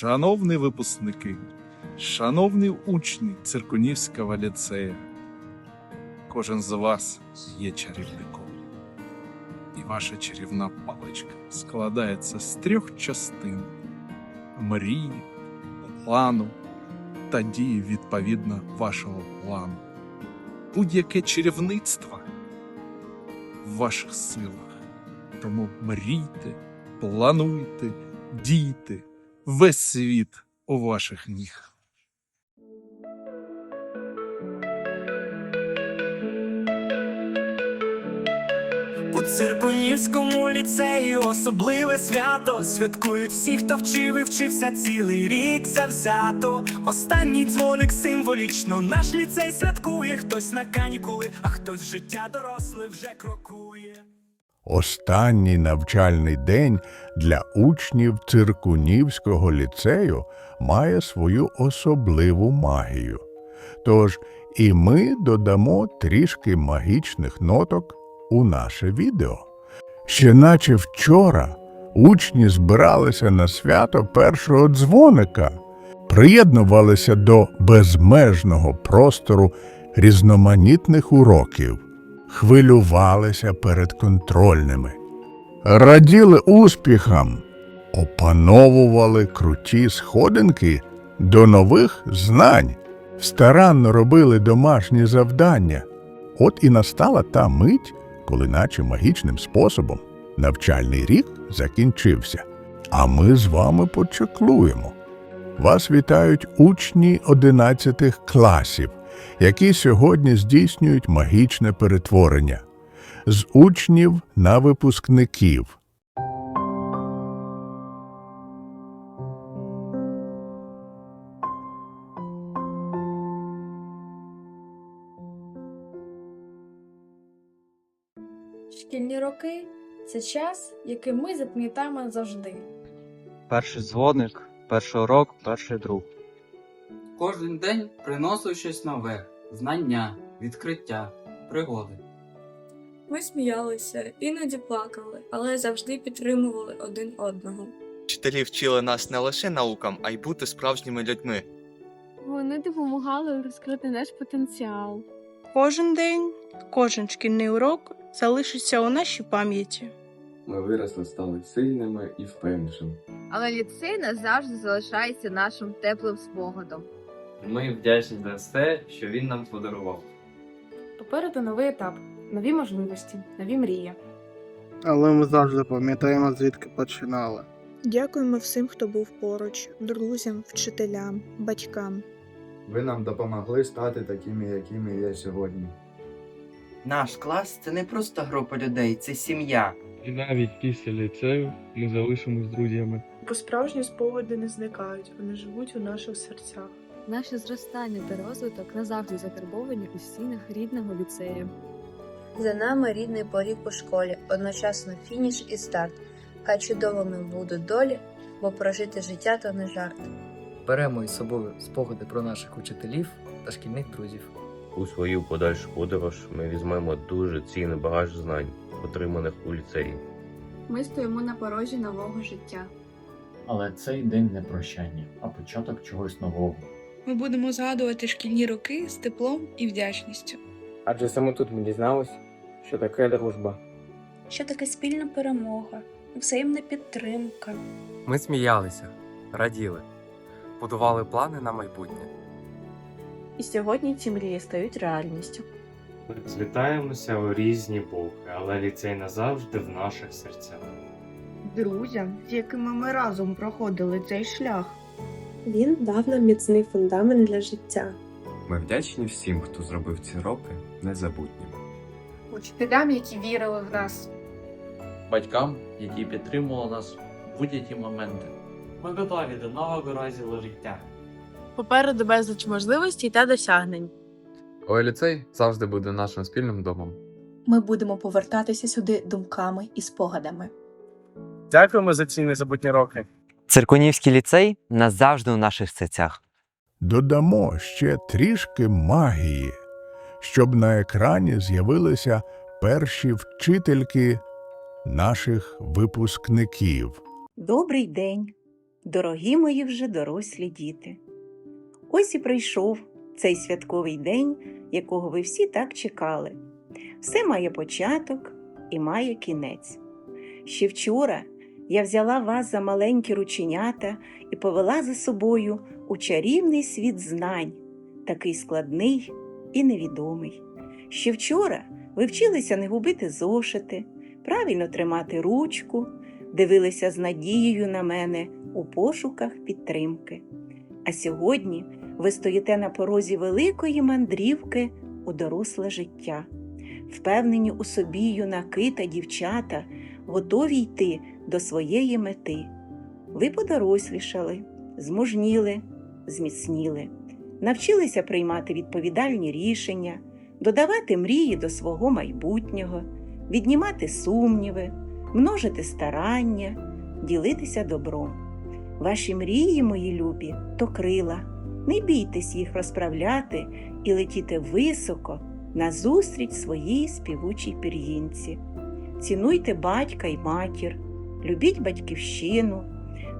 Шановні випускники, шановні учні Циркунівського ліцею, кожен з вас є чарівником. І ваша чарівна паличка складається з трьох частин мрії, плану та дії відповідно вашого плану. Будь-яке чарівництво в ваших силах. Тому мрійте, плануйте, дійте, весь світ у ваших ніг. У Циркунівському ліцеї особливе свято. Святкують всі, хто вчив і вчився цілий рік завзято. Останній дзвоник символічно. Наш ліцей святкує. Хтось на канікули, а хтось життя доросле вже крокує Останній навчальний день для учнів Циркунівського ліцею має свою особливу магію. Тож і ми додамо трішки магічних ноток у наше відео. Ще наче вчора учні збиралися на свято першого дзвоника, приєднувалися до безмежного простору різноманітних уроків хвилювалися перед контрольними, раділи успіхам, опановували круті сходинки до нових знань, старанно робили домашні завдання. От і настала та мить, коли, наче магічним способом, навчальний рік закінчився. А ми з вами почеклуємо. Вас вітають учні 11 класів, які сьогодні здійснюють магічне перетворення з учнів на випускників. Шкільні роки це час, який ми запам'ятаємо завжди. Перший дзвоник, перший урок, перший друг. Кожен день приносив щось нове, знання, відкриття, пригоди. Ми сміялися, іноді плакали, але завжди підтримували один одного. Вчителі вчили нас не лише наукам, а й бути справжніми людьми. Вони допомагали розкрити наш потенціал. Кожен день, кожен шкільний урок залишиться у нашій пам'яті. Ми виросли, стали сильними і впевненими. Але ліцей назавжди залишається нашим теплим спогадом. Ми вдячні за все, що він нам подарував. Попереду новий етап, нові можливості, нові мрії. Але ми завжди пам'ятаємо, звідки починали. Дякуємо всім, хто був поруч, друзям, вчителям, батькам. Ви нам допомогли стати такими, якими є сьогодні. Наш клас це не просто група людей, це сім'я. І навіть після ліцею ми залишимось друзями. Бо справжні спогади не зникають, вони живуть у наших серцях. Наше зростання та розвиток назавжди закарбовані у стінах рідного ліцею. За нами рідний поріг у школі, одночасно фініш і старт. Хай чудовими будуть долі, бо прожити життя то не жарт. Беремо із собою спогади про наших учителів та шкільних друзів. У свою подальшу подорож ми візьмемо дуже цінний багаж знань, отриманих у ліцеї. Ми стоїмо на порозі нового життя. Але цей день не прощання, а початок чогось нового. Ми будемо згадувати шкільні роки з теплом і вдячністю. Адже саме тут ми дізналися, що таке дружба. Що таке спільна перемога, взаємна підтримка. Ми сміялися, раділи, будували плани на майбутнє. І сьогодні ці мрії стають реальністю. Ми злітаємося у різні боки, але ліцей назавжди в наших серцях. Друзям, з якими ми разом проходили цей шлях. Він дав нам міцний фундамент для життя. Ми вдячні всім, хто зробив ці роки незабутніми. Учителям, які вірили в нас. Батькам, які підтримували нас в будь-які моменти. Ми готові до нового розділу життя. Попереду безліч можливостей та досягнень. Але ліцей завжди буде нашим спільним домом. Ми будемо повертатися сюди думками і спогадами. Дякуємо за ці незабутні роки. Циркунівський ліцей назавжди у наших серцях. Додамо ще трішки магії, щоб на екрані з'явилися перші вчительки наших випускників. Добрий день! дорогі мої вже дорослі діти. Ось і прийшов цей святковий день, якого ви всі так чекали. Все має початок і має кінець. Ще вчора я взяла вас за маленькі рученята і повела за собою у чарівний світ знань, такий складний і невідомий. Ще вчора ви вчилися не губити зошити, правильно тримати ручку, дивилися з надією на мене у пошуках підтримки. А сьогодні ви стоїте на порозі великої мандрівки у доросле життя. Впевнені у собі юнаки та дівчата, готові йти до своєї мети. Ви подорослішали, змужніли, зміцніли, навчилися приймати відповідальні рішення, додавати мрії до свого майбутнього, віднімати сумніви, множити старання, ділитися добром. Ваші мрії, мої любі, то крила. Не бійтесь їх розправляти і летіти високо назустріч своїй співучій пір'їнці. Цінуйте батька й матір, любіть батьківщину,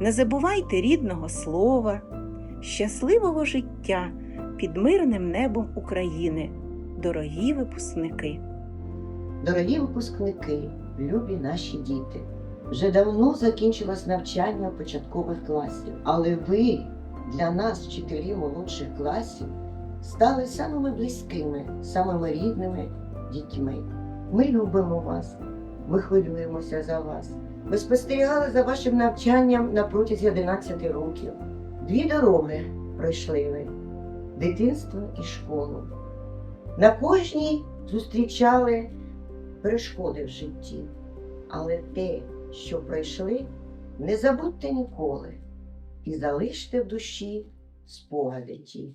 не забувайте рідного слова, щасливого життя під мирним небом України, дорогі випускники. Дорогі випускники, любі наші діти, вже давно закінчилось навчання початкових класів, але ви для нас, вчителів молодших класів, стали самими близькими, самими рідними дітьми. Ми любимо вас, ми хвилюємося за вас. Ми спостерігали за вашим навчанням на протязі 11 років. Дві дороги пройшли ви дитинство і школу. На кожній зустрічали перешкоди в житті, але те, що пройшли, не забудьте ніколи і залиште в душі спогади ті.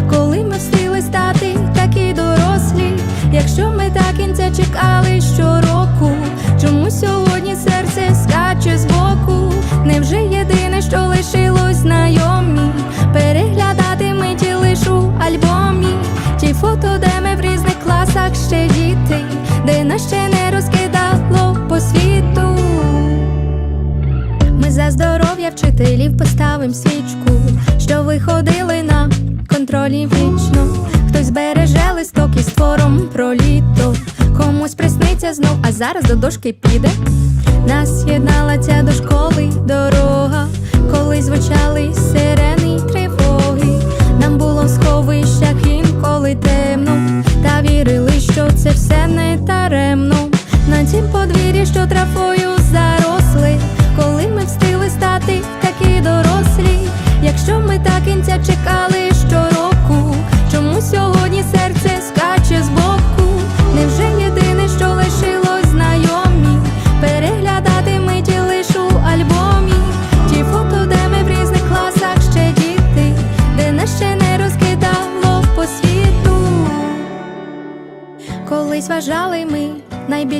коли ми встигли стати такі дорослі. Якщо ми так кінця чекали щороку, чому сьогодні серце скаче збоку? Невже єдине, що лишилось знайомі? Переглядати миті лиш у альбомі, ті фото, де ми в різних класах ще діти, де нас ще не розкидало по світу. Ми за здоров'я вчителів поставим свічку, що виходили на контролі вічно. Хтось береже листок із твором про літо, комусь присниться знов, а зараз до дошки піде. Нас єднала ця до школи дорога, коли звучали сирени й тривоги. Нам було в сховищах інколи темно, та вірили, що це все не таремно. На тім подвір'ї, що трафою заросли, коли ми встигли стати такі дорослі. Якщо ми так кінця чекали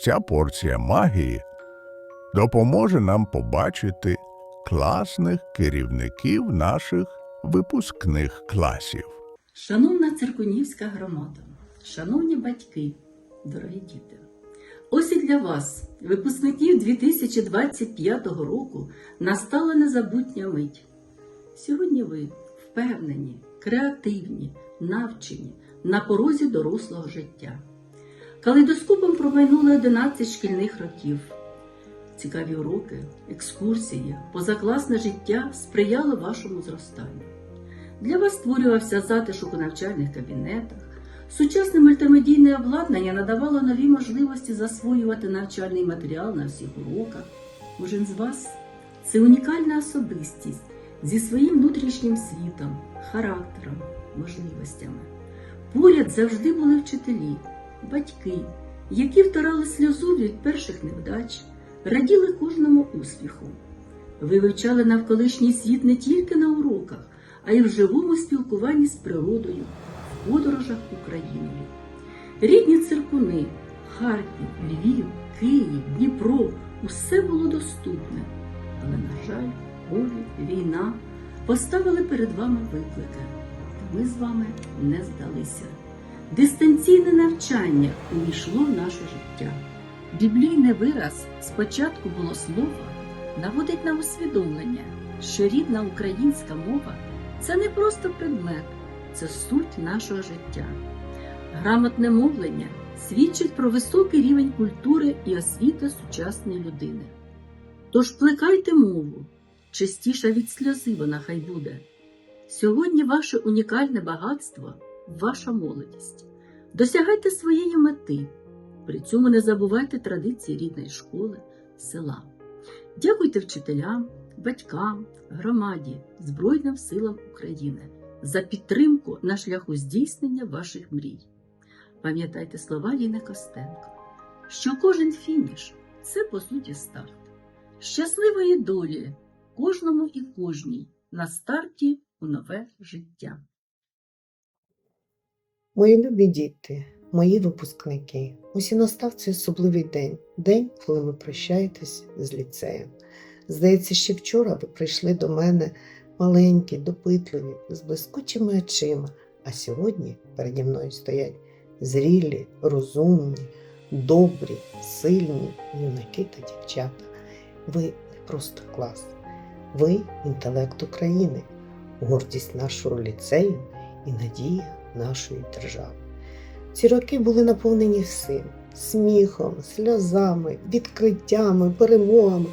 ця порція магії допоможе нам побачити класних керівників наших випускних класів. Шановна циркунівська громада, шановні батьки, дорогі діти, ось і для вас, випускників 2025 року, настала незабутня мить. Сьогодні ви впевнені, креативні, навчені, на порозі дорослого життя. Калейдоскопом промайнули 11 шкільних років. Цікаві уроки, екскурсії, позакласне життя сприяло вашому зростанню. Для вас створювався затишок у навчальних кабінетах. Сучасне мультимедійне обладнання надавало нові можливості засвоювати навчальний матеріал на всіх уроках. Кожен з вас це унікальна особистість зі своїм внутрішнім світом, характером, можливостями. Поряд завжди були вчителі, батьки, які втирали сльозу від перших невдач, раділи кожному успіху. Ви вивчали навколишній світ не тільки на уроках, а й в живому спілкуванні з природою, в подорожах Україною. Рідні циркуни, Харків, Львів, Київ, Дніпро усе було доступне. Але, на жаль, голі, війна поставили перед вами виклики. Та ми з вами не здалися. Дистанційне навчання увійшло в наше життя. Біблійний вираз спочатку було слово наводить на усвідомлення, що рідна українська мова це не просто предмет, це суть нашого життя. Грамотне мовлення свідчить про високий рівень культури і освіти сучасної людини. Тож плекайте мову, частіше від сльози вона хай буде. Сьогодні ваше унікальне багатство ваша молодість. Досягайте своєї мети. При цьому не забувайте традиції рідної школи, села. Дякуйте вчителям, батькам, громаді, Збройним силам України за підтримку на шляху здійснення ваших мрій. Пам'ятайте слова Ліни Костенко, що кожен фініш це по суті старт. Щасливої долі кожному і кожній на старті у нове життя. Мої любі діти, мої випускники, усі настав цей особливий день, день, коли ви прощаєтесь з ліцеєм. Здається, ще вчора ви прийшли до мене маленькі, допитливі, з блискучими очима, а сьогодні переді мною стоять зрілі, розумні, добрі, сильні юнаки та дівчата. Ви не просто клас, ви інтелект України, гордість нашого ліцею і надія нашої держави. Ці роки були наповнені всім сміхом, сльозами, відкриттями, перемогами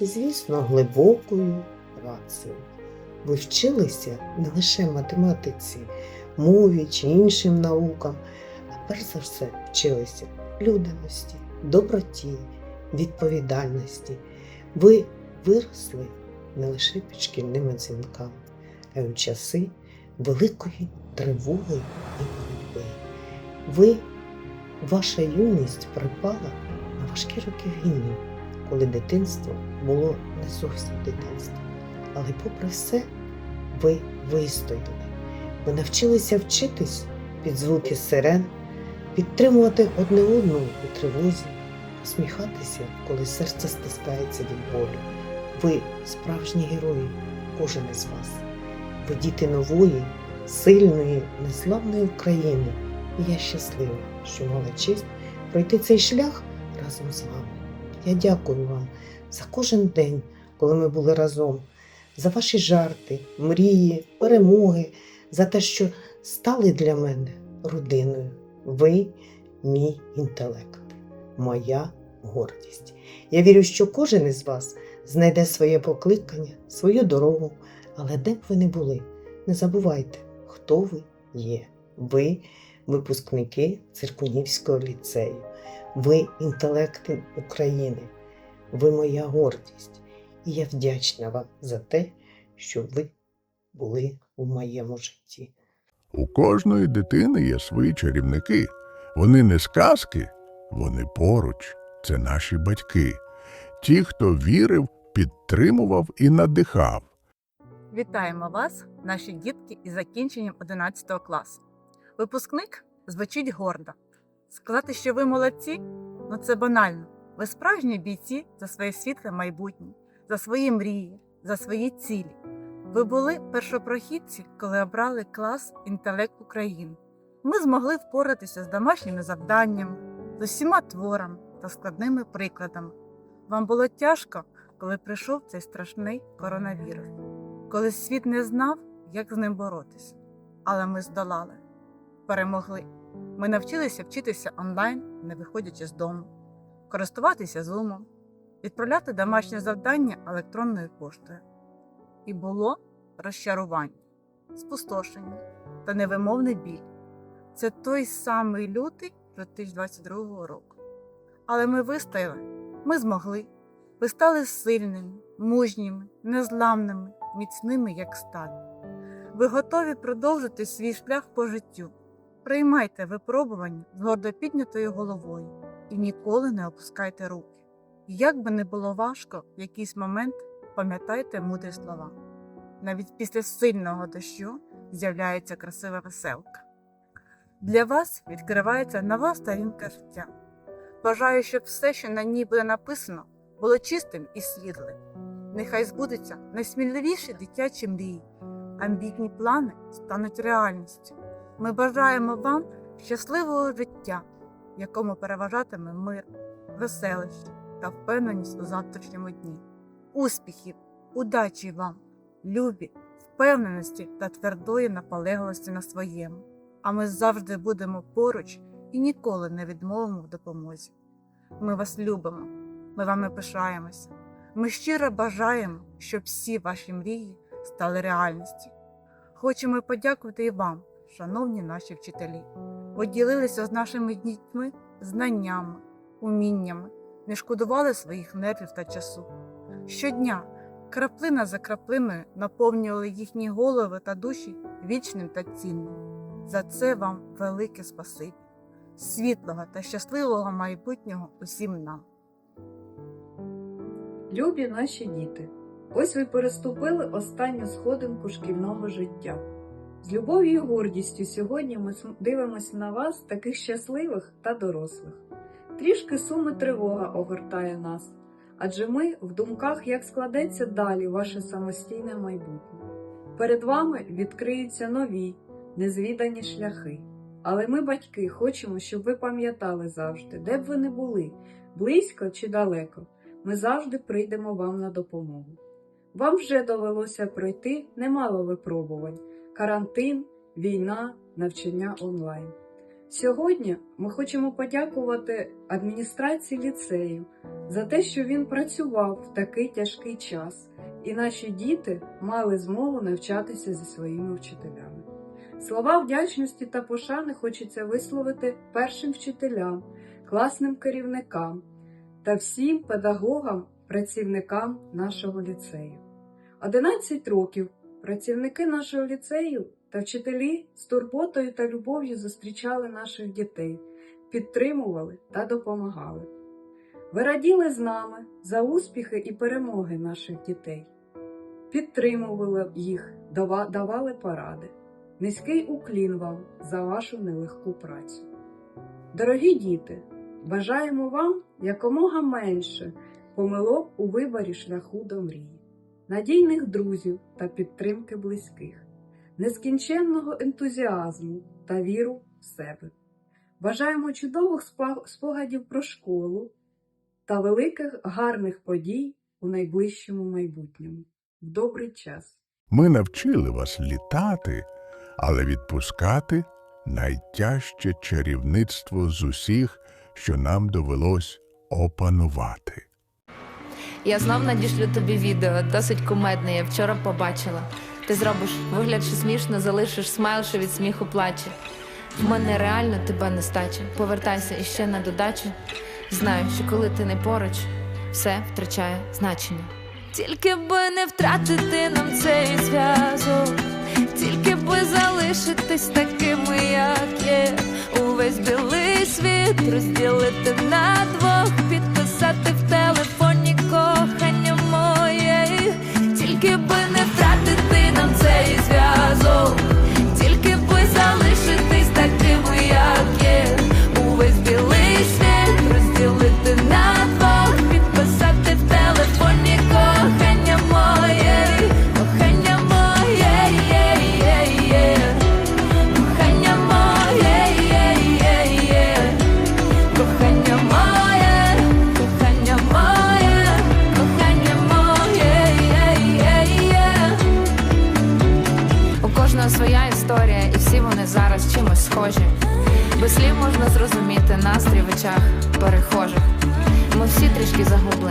і, звісно, глибокою працею. Ви вчилися не лише математиці, мові чи іншим наукам, а перш за все вчилися людяності, доброті, відповідальності. Ви виросли не лише під шкільними дзвінками, а й у часи великої тривоги і боротьби. Ви, ваша юність припала на важкі роки війни, коли дитинство було не зовсім дитинством. Але попри все, ви вистояли. Ви навчилися вчитись під звуки сирен, підтримувати одне одного у тривозі, посміхатися, коли серце стискається від болю. Ви справжні герої, кожен із вас. Ви діти нової, сильної, незламної України. І я щаслива, що мала честь пройти цей шлях разом з вами. Я дякую вам за кожен день, коли ми були разом, за ваші жарти, мрії, перемоги, за те, що стали для мене родиною. Ви мій інтелект, моя гордість. Я вірю, що кожен із вас знайде своє покликання, свою дорогу, але де б ви не були, не забувайте, хто ви є. Ви випускники Циркунівського ліцею. Ви інтелекти України, ви моя гордість. І я вдячна вам за те, що ви були у моєму житті. У кожної дитини є свої чарівники. Вони не сказки, вони поруч. Це наші батьки. Ті, хто вірив, підтримував і надихав. Вітаємо вас, наші дітки, із закінченням 11 класу. Випускник звучить гордо. Сказати, що ви молодці, ну це банально. Ви справжні бійці за своє світле майбутнє, за свої мрії, за свої цілі. Ви були першопрохідці, коли обрали клас інтелект України. Ми змогли впоратися з домашніми завданнями, з усіма творами та складними прикладами. Вам було тяжко, коли прийшов цей страшний коронавірус, коли світ не знав, як з ним боротися. Але ми здолали, перемогли. Ми навчилися вчитися онлайн, не виходячи з дому, користуватися зумом, відправляти домашні завдання електронною поштою. І було розчарування, спустошення та невимовний біль. Це той самий лютий 2022 року. Але ми вистояли, ми змогли. Ви стали сильними, мужніми, незламними, міцними, як сталь. Ви готові продовжити свій шлях по життю. Приймайте випробування з гордо піднятою головою і ніколи не опускайте руки. Як би не було важко, в якийсь момент пам'ятайте мудрі слова. Навіть після сильного дощу з'являється красива веселка. Для вас відкривається нова сторінка життя. Бажаю, щоб все, що на ній буде написано, було чистим і світлим. Нехай збудуться найсміливіші дитячі мрії, амбітні плани стануть реальністю. Ми бажаємо вам щасливого життя, в якому переважатиме мир, веселище та впевненість у завтрашньому дні. Успіхів, удачі вам, любі, впевненості та твердої наполегливості на своєму. А ми завжди будемо поруч і ніколи не відмовимо в допомозі. Ми вас любимо, ми вами пишаємося. Ми щиро бажаємо, щоб всі ваші мрії стали реальністю. Хочемо подякувати і вам, шановні наші вчителі. Ви ділилися з нашими дітьми знаннями, уміннями, не шкодували своїх нервів та часу. Щодня, краплина за краплиною, наповнювали їхні голови та душі вічним та цінним. За це вам велике спасибі, світлого та щасливого майбутнього усім нам. Любі наші діти, ось ви переступили останню сходинку шкільного життя. З любов'ю і гордістю сьогодні ми дивимося на вас, таких щасливих та дорослих. Трішки суми тривога огортає нас, адже ми в думках, як складеться далі ваше самостійне майбутнє. Перед вами відкриються нові, незвідані шляхи. Але ми, батьки, хочемо, щоб ви пам'ятали завжди, де б ви не були, близько чи далеко, ми завжди прийдемо вам на допомогу. Вам вже довелося пройти немало випробувань: карантин, війна, навчання онлайн. Сьогодні ми хочемо подякувати адміністрації ліцею за те, що він працював в такий тяжкий час, і наші діти мали змогу навчатися зі своїми вчителями. Слова вдячності та пошани хочеться висловити першим вчителям, класним керівникам та всім педагогам, працівникам нашого ліцею. 11 років працівники нашого ліцею та вчителі з турботою та любов'ю зустрічали наших дітей, підтримували та допомагали. Ви раділи з нами за успіхи і перемоги наших дітей, підтримували їх, давали поради. Низький уклін вам за вашу нелегку працю. Дорогі діти, бажаємо вам якомога менше помилок у виборі шляху до мрії, надійних друзів та підтримки близьких, нескінченного ентузіазму та віру в себе. Бажаємо чудових спогадів про школу та великих гарних подій у найближчому майбутньому. В добрий час! Ми навчили вас літати, але відпускати найтяжче чарівництво з усіх, що нам довелось опанувати. Я знов надішлю тобі відео, досить кумедне, я вчора побачила. Ти зробиш вигляд, що смішно, залишиш смайл, що від сміху плаче. В мене реально тебе нестача. Повертайся іще на додачу. Знаю, що коли ти не поруч, все втрачає значення. Тільки би не втратити нам цей зв'язок, тільки би залишитись такими, як є. Увесь білий світ розділити на двох, підписати в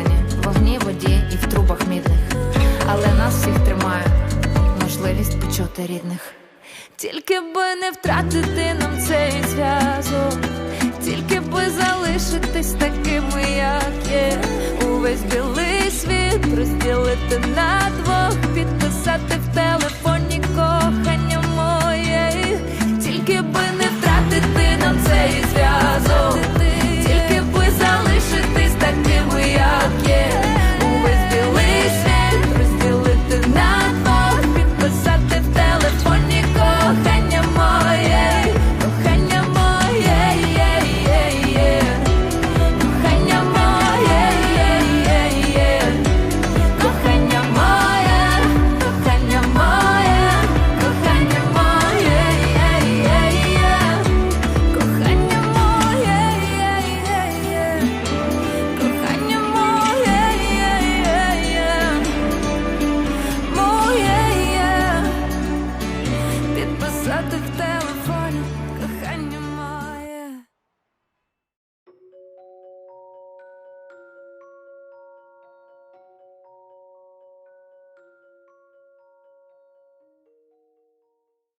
загублені в вогні, воді і в трубах мідних. Але нас всіх тримає можливість почути рідних. Тільки би не втратити нам цей зв'язок, тільки би залишитись такими, як є. Увесь білий світ розділити на двох, підписати в телефоні кохання